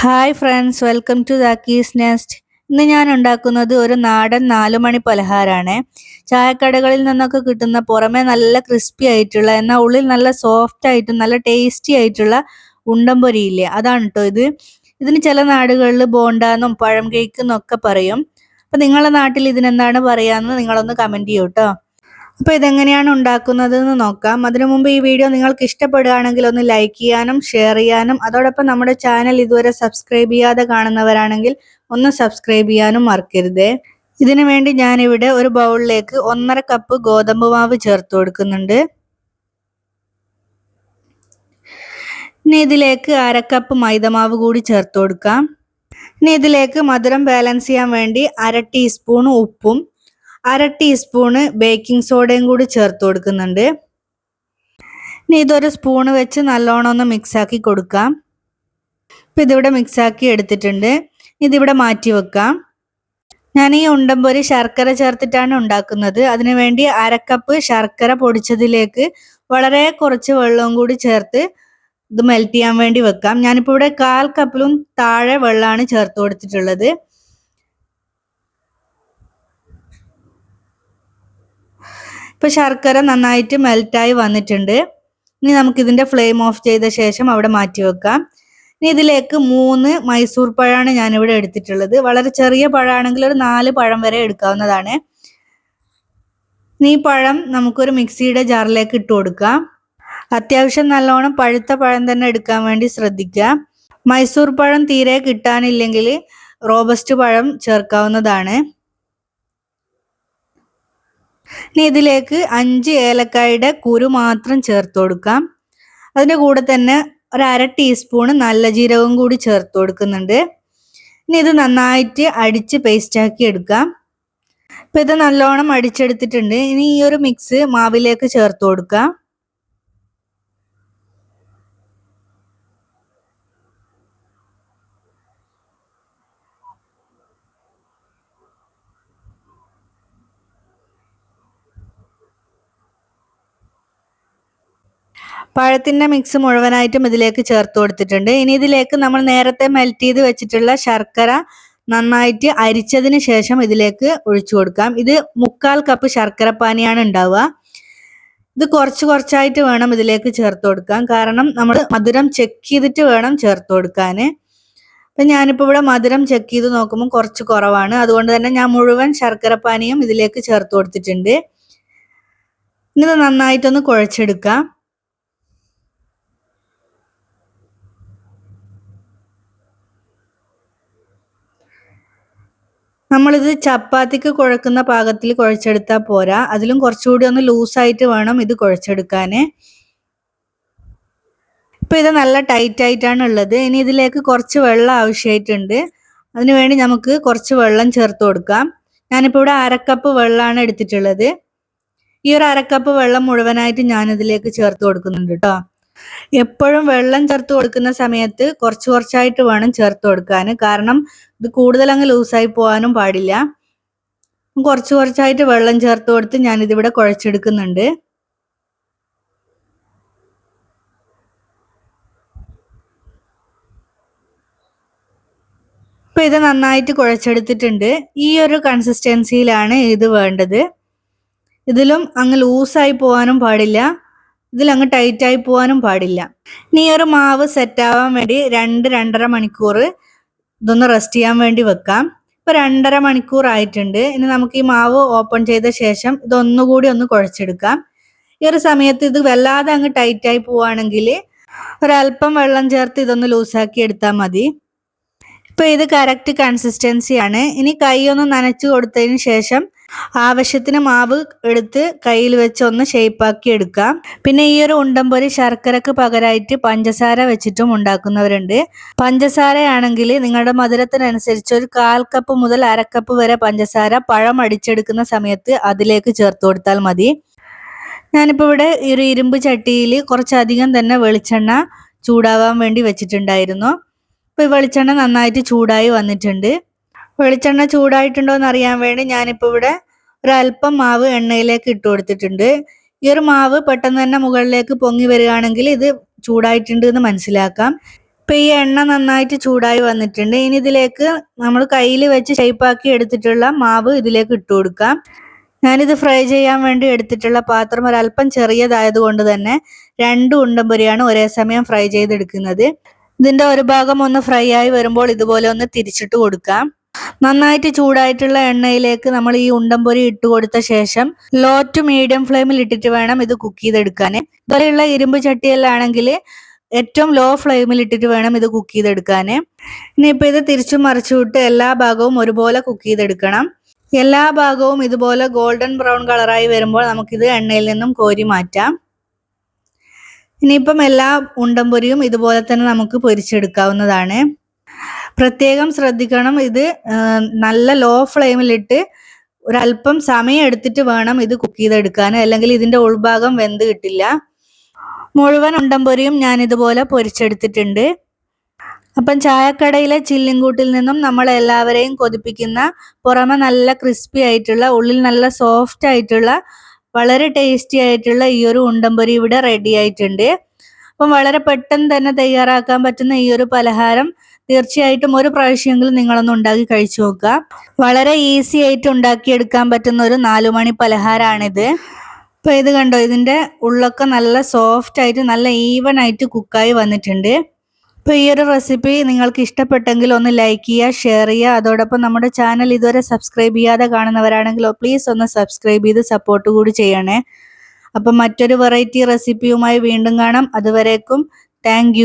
Hi friends welcome to ദാക്കീസ് nest ഇന്ന് ഞാൻ ഉണ്ടാക്കുന്നത് ഒരു നാടൻ നാലുമണി പലഹാരമാണ് ചായക്കടകളിൽ നിന്നൊക്കെ കിട്ടുന്ന പുറമെ നല്ല ക്രിസ്പി ആയിട്ടുള്ള എന്നാൽ ഉള്ളിൽ നല്ല സോഫ്റ്റ് ആയിട്ടും നല്ല ടേസ്റ്റി ആയിട്ടുള്ള ഉണ്ടംപൊരിയില്ലേ അതാണ് കേട്ടോ ഇത്. ഇതിന് ചില നാടുകളിൽ ബോണ്ടാന്നും പഴം കേക്ക് എന്നൊക്കെ പറയും. അപ്പം നിങ്ങളുടെ നാട്ടിൽ ഇതിനെന്താണ് പറയാമെന്ന് നിങ്ങളൊന്ന് കമന്റ് ചെയ്യൂ കേട്ടോ അപ്പോൾ ഇതെങ്ങനെയാണ് ഉണ്ടാക്കുന്നത് എന്ന് നോക്കാം. അതിനു മുമ്പ് ഈ വീഡിയോ നിങ്ങൾക്ക് ഇഷ്ടപ്പെടുകയാണെങ്കിൽ ഒന്ന് ലൈക്ക് ചെയ്യാനും ഷെയർ ചെയ്യാനും അതോടൊപ്പം നമ്മുടെ ചാനൽ ഇതുവരെ സബ്സ്ക്രൈബ് ചെയ്യാതെ കാണുന്നവരാണെങ്കിൽ ഒന്ന് സബ്സ്ക്രൈബ് ചെയ്യാനും മറക്കരുത്. ഇതിനു വേണ്ടി ഞാനിവിടെ ഒരു ബൗളിലേക്ക് ഒന്നര കപ്പ് ഗോതമ്പ് മാവ് ചേർത്ത് കൊടുക്കുന്നുണ്ട്. ഇനി ഇതിലേക്ക് അരക്കപ്പ് മൈദമാവ് കൂടി ചേർത്ത് കൊടുക്കാം. ഇനി ഇതിലേക്ക് മധുരം ബാലൻസ് ചെയ്യാൻ വേണ്ടി അര ടീസ്പൂൺ ഉപ്പും അര ടീസ്പൂണ് ബേക്കിംഗ് സോഡയും കൂടി ചേർത്ത് കൊടുക്കുന്നുണ്ട്. ഇനി ഇതൊരു സ്പൂണ് വെച്ച് നല്ലോണം ഒന്ന് മിക്സാക്കി കൊടുക്കാം. ഇപ്പം ഇതിവിടെ മിക്സാക്കി എടുത്തിട്ടുണ്ട്. ഇതിവിടെ മാറ്റി വെക്കാം. ഞാൻ ഈ ഉണ്ടംപൊരി ശർക്കര ചേർത്തിട്ടാണ് ഉണ്ടാക്കുന്നത്. അതിനുവേണ്ടി അരക്കപ്പ് ശർക്കര പൊടിച്ചതിലേക്ക് വളരെ കുറച്ച് വെള്ളവും കൂടി ചേർത്ത് ഇത് മെൽറ്റ് ചെയ്യാൻ വേണ്ടി വെക്കാം. ഞാനിപ്പോൾ ഇവിടെ കാൽ കപ്പിലും താഴെ വെള്ളമാണ് ചേർത്ത് കൊടുത്തിട്ടുള്ളത്. ഇപ്പോൾ ശർക്കര നന്നായിട്ട് മെൽറ്റായി വന്നിട്ടുണ്ട്. ഇനി നമുക്കിതിന്റെ ഫ്ലെയിം ഓഫ് ചെയ്ത ശേഷം അവിടെ മാറ്റി വെക്കാം. ഇനി ഇതിലേക്ക് മൂന്ന് മൈസൂർ പഴമാണ് ഞാനിവിടെ എടുത്തിട്ടുള്ളത്. വളരെ ചെറിയ പഴമാണെങ്കിൽ ഒരു നാല് പഴം വരെ എടുക്കാവുന്നതാണ്. ഇനി ഈ പഴം നമുക്കൊരു മിക്സിയുടെ ജാറിലേക്ക് ഇട്ട് കൊടുക്കാം. അത്യാവശ്യം നല്ലോണം പഴുത്ത പഴം തന്നെ എടുക്കാൻ വേണ്ടി ശ്രദ്ധിക്കുക. മൈസൂർ പഴം തീരെ കിട്ടാനില്ലെങ്കിൽ റോബസ്റ്റ് പഴം ചേർക്കാവുന്നതാണ്. ഇനി ഇതിലേക്ക് അഞ്ച് ഏലക്കായുടെ കുരു മാത്രം ചേർത്ത് കൊടുക്കാം. അതിന്റെ കൂടെ തന്നെ ഒരു അര ടീസ്പൂണ് നല്ല ജീരകം കൂടി ചേർത്ത് കൊടുക്കുന്നുണ്ട്. ഇനി ഇത് നന്നായിട്ട് അടിച്ച് പേസ്റ്റാക്കി എടുക്കാം. ഇപ്പം ഇത് നല്ലോണം അടിച്ചെടുത്തിട്ടുണ്ട്. ഇനി ഈ ഒരു മിക്സ് മാവിലേക്ക് ചേർത്ത് കൊടുക്കാം. പഴത്തിന്റെ മിക്സ് മുഴുവനായിട്ടും ഇതിലേക്ക് ചേർത്ത് കൊടുത്തിട്ടുണ്ട്. ഇനി ഇതിലേക്ക് നമ്മൾ നേരത്തെ മെൽറ്റ് ചെയ്ത് വെച്ചിട്ടുള്ള ശർക്കര നന്നായിട്ട് അരിച്ചതിന് ശേഷം ഇതിലേക്ക് ഒഴിച്ചു കൊടുക്കാം. ഇത് മുക്കാൽ കപ്പ് ശർക്കര പാനിയാണ് ഉണ്ടാവുക. ഇത് കുറച്ച് കുറച്ചായിട്ട് വേണം ഇതിലേക്ക് ചേർത്ത് കൊടുക്കാൻ. കാരണം നമ്മൾ മധുരം ചെക്ക് ചെയ്തിട്ട് വേണം ചേർത്ത് കൊടുക്കാൻ. അപ്പം ഞാനിപ്പോൾ ഇവിടെ മധുരം ചെക്ക് ചെയ്ത് നോക്കുമ്പോൾ കുറച്ച് കുറവാണ്. അതുകൊണ്ട് തന്നെ ഞാൻ മുഴുവൻ ശർക്കര പാനിയും ഇതിലേക്ക് ചേർത്ത് കൊടുത്തിട്ടുണ്ട്. ഇനി നന്നായിട്ടൊന്ന് കുഴച്ചെടുക്കാം. നമ്മളിത് ചപ്പാത്തിക്ക് കുഴക്കുന്ന പാകത്തിൽ കുഴച്ചെടുത്താൽ പോരാ. അതിലും കുറച്ചുകൂടി ഒന്ന് ലൂസായിട്ട് വേണം ഇത് കുഴച്ചെടുക്കാൻ ഇപ്പം ഇത് നല്ല ടൈറ്റ് ആയിട്ടാണ് ഉള്ളത്. ഇനി ഇതിലേക്ക് കുറച്ച് വെള്ളം ആവശ്യമായിട്ടുണ്ട് അതിനുവേണ്ടി നമുക്ക് കുറച്ച് വെള്ളം ചേർത്ത് കൊടുക്കാം. ഞാനിപ്പോൾ ഇവിടെ അരക്കപ്പ് വെള്ളമാണ് എടുത്തിട്ടുള്ളത്. ഈ ഒരു അരക്കപ്പ് വെള്ളം മുഴുവനായിട്ട് ഞാനിതിലേക്ക് ചേർത്ത് കൊടുക്കുന്നുണ്ട് കേട്ടോ. എപ്പോഴും വെള്ളം ചേർത്ത് കൊടുക്കുന്ന സമയത്ത് കുറച്ച് കുറച്ചായിട്ട് വേണം ചേർത്ത് കൊടുക്കാൻ കാരണം ഇത് കൂടുതൽ അങ്ങ് ലൂസായി പോകാനും പാടില്ല. കുറച്ച് കുറച്ചായിട്ട് വെള്ളം ചേർത്ത് കൊടുത്ത് ഞാനിതിവിടെ കുഴച്ചെടുക്കുന്നുണ്ട്. ഇപ്പൊ ഇത് നന്നായിട്ട് കുഴച്ചെടുത്തിട്ടുണ്ട്. ഈ ഒരു കൺസിസ്റ്റൻസിയിലാണ് ഇത് വേണ്ടത്. ഇതിലും അങ്ങ് ലൂസായി പോകാനും പാടില്ല. ഇതിലങ്ങ് ടൈറ്റായി പോകാനും പാടില്ല. നീ ഒരു മാവ് സെറ്റ് ആവാൻ വേണ്ടി രണ്ട് രണ്ടര മണിക്കൂർ ഇതൊന്ന് റെസ്റ്റ് ചെയ്യാൻ വേണ്ടി വെക്കാം. ഇപ്പൊ രണ്ടര മണിക്കൂർ ആയിട്ടുണ്ട്. ഇനി നമുക്ക് ഈ മാവ് ഓപ്പൺ ചെയ്ത ശേഷം ഇതൊന്നുകൂടി ഒന്ന് കുഴച്ചെടുക്കാം. ഈ ഒരു സമയത്ത് ഇത് വല്ലാതെ അങ്ങ് ടൈറ്റായി പോവാണെങ്കിൽ ഒരല്പം വെള്ളം ചേർത്ത് ഇതൊന്ന് ലൂസാക്കി എടുത്താൽ മതി. ഇപ്പൊ ഇത് കറക്റ്റ് കൺസിസ്റ്റൻസിയാണ് ഇനി കൈ ഒന്ന് നനച്ചു കൊടുത്തതിന് ശേഷം ആവശ്യത്തിന് മാവ് എടുത്ത് കയ്യിൽ വെച്ച് ഒന്ന് ഷേപ്പാക്കി എടുക്കാം. പിന്നെ ഈ ഒരു ഉണ്ടംപൊരി ശർക്കരക്ക് പകരമായിട്ട് പഞ്ചസാര വെച്ചിട്ടും ഉണ്ടാക്കുന്നവരുണ്ട്. പഞ്ചസാരയാണെങ്കിൽ നിങ്ങളുടെ മധുരത്തിനനുസരിച്ച് ഒരു കാൽ കപ്പ് മുതൽ അരക്കപ്പ് വരെ പഞ്ചസാര പഴം അടിച്ചെടുക്കുന്ന സമയത്ത് അതിലേക്ക് ചേർത്ത് കൊടുത്താൽ മതി. ഞാനിപ്പോൾ ഇവിടെ ഒരു ഇരുമ്പ് ചട്ടിയിൽ കുറച്ചധികം തന്നെ വെളിച്ചെണ്ണ ചൂടാവാൻ വേണ്ടി വെച്ചിട്ടുണ്ടായിരുന്നു. ഈ വെളിച്ചെണ്ണ നന്നായിട്ട് ചൂടായി വന്നിട്ടുണ്ട്. വെളിച്ചെണ്ണ ചൂടായിട്ടുണ്ടോ എന്ന് അറിയാൻ വേണ്ടി ഞാനിപ്പോൾ ഇവിടെ അല്പം മാവ് എണ്ണയിലേക്ക് ഇട്ട് കൊടുത്തിട്ടുണ്ട്. ഈ ഒരു മാവ് പെട്ടെന്ന് തന്നെ മുകളിലേക്ക് പൊങ്ങി വരികയാണെങ്കിൽ ഇത് ചൂടായിട്ടുണ്ട് എന്ന് മനസ്സിലാക്കാം. ഇപ്പൊ ഈ എണ്ണ നന്നായിട്ട് ചൂടായി വന്നിട്ടുണ്ട്. ഇനി ഇതിലേക്ക് നമ്മൾ കയ്യിൽ വെച്ച് ഷേപ്പാക്കി എടുത്തിട്ടുള്ള മാവ് ഇതിലേക്ക് ഇട്ട് കൊടുക്കാം. ഞാനിത് ഫ്രൈ ചെയ്യാൻ വേണ്ടി എടുത്തിട്ടുള്ള പാത്രം ഒരല്പം ചെറിയതായത് കൊണ്ട് തന്നെ രണ്ട് ഉണ്ടംപൊരിയാണ് ഒരേ സമയം ഫ്രൈ ചെയ്തെടുക്കുന്നത്. ഇതിന്റെ ഒരു ഭാഗം ഒന്ന് ഫ്രൈ ആയി വരുമ്പോൾ ഇതുപോലെ ഒന്ന് തിരിച്ചിട്ട് കൊടുക്കാം. നന്നായിട്ട് ചൂടായിട്ടുള്ള എണ്ണയിലേക്ക് നമ്മൾ ഈ ഉണ്ടംപൊരി ഇട്ട് കൊടുത്ത ശേഷം ലോ ടു മീഡിയം ഫ്ലെയിമിൽ ഇട്ടിട്ട് വേണം ഇത് കുക്ക് ചെയ്തെടുക്കാൻ. ഇതുപോലെയുള്ള ഇരുമ്പ് ചട്ടിയിലാണെങ്കിൽ ഏറ്റവും ലോ ഫ്ലെയിമിൽ ഇട്ടിട്ട് വേണം ഇത് കുക്ക് ചെയ്തെടുക്കാൻ. ഇനിയിപ്പോൾ ഇത് തിരിച്ചു മറിച്ചു വിട്ട് എല്ലാ ഭാഗവും ഒരുപോലെ കുക്ക് ചെയ്തെടുക്കണം. എല്ലാ ഭാഗവും ഇതുപോലെ ഗോൾഡൻ ബ്രൗൺ കളറായി വരുമ്പോൾ നമുക്കിത് എണ്ണയിൽ നിന്നും കോരി മാറ്റാം. ഇനിയിപ്പം എല്ലാ ഉണ്ടംപൊരിയും ഇതുപോലെ തന്നെ നമുക്ക് പൊരിച്ചെടുക്കാവുന്നതാണ്. പ്രത്യേകം ശ്രദ്ധിക്കണം. ഇത് നല്ല ലോ ഫ്ലെയിമിലിട്ട് ഒരല്പം സമയം എടുത്തിട്ട് വേണം ഇത് കുക്ക് ചെയ്തെടുക്കാൻ. അല്ലെങ്കിൽ ഇതിന്റെ ഉൾഭാഗം വെന്ത് കിട്ടില്ല. മുഴുവൻ ഉണ്ടംപൊരിയും ഞാൻ ഇതുപോലെ പൊരിച്ചെടുത്തിട്ടുണ്ട്. അപ്പം ചായക്കടയിലെ ചില്ലിൻകൂട്ടിൽ നിന്നും നമ്മൾ എല്ലാവരെയും കൊതിപ്പിക്കുന്ന പുറമെ നല്ല ക്രിസ്പി ആയിട്ടുള്ള ഉള്ളിൽ നല്ല സോഫ്റ്റ് ആയിട്ടുള്ള വളരെ ടേസ്റ്റി ആയിട്ടുള്ള ഈ ഒരു ഉണ്ടംപൊരി ഇവിടെ റെഡി ആയിട്ടുണ്ട്. അപ്പം വളരെ പെട്ടെന്ന് തന്നെ തയ്യാറാക്കാൻ പറ്റുന്ന ഈ ഒരു പലഹാരം തീർച്ചയായിട്ടും ഒരു പ്രാവശ്യമെങ്കിലും നിങ്ങളൊന്ന് ഉണ്ടാക്കി കഴിച്ചു നോക്കുക. വളരെ ഈസി ആയിട്ട് ഉണ്ടാക്കിയെടുക്കാൻ പറ്റുന്ന ഒരു നാലുമണി പലഹാരമാണിത് ഇപ്പൊ ഇത് കണ്ടോ ഇതിന്റെ ഉള്ളൊക്കെ നല്ല സോഫ്റ്റ് ആയിട്ട് നല്ല ഈവൻ ആയിട്ട് കുക്കായി വന്നിട്ടുണ്ട്. അപ്പോൾ ഈ ഒരു റെസിപ്പി നിങ്ങൾക്ക് ഇഷ്ടപ്പെട്ടെങ്കിൽ ഒന്ന് ലൈക്ക് ചെയ്യുക ഷെയർ ചെയ്യുക. അതോടൊപ്പം നമ്മുടെ ചാനൽ ഇതുവരെ സബ്സ്ക്രൈബ് ചെയ്യാതെ കാണുന്നവരാണെങ്കിലോ പ്ലീസ് ഒന്ന് സബ്സ്ക്രൈബ് ചെയ്ത് സപ്പോർട്ട് കൂടി ചെയ്യണേ. അപ്പം മറ്റൊരു വെറൈറ്റി റെസിപ്പിയുമായി വീണ്ടും കാണാം. അതുവരേക്കും താങ്ക്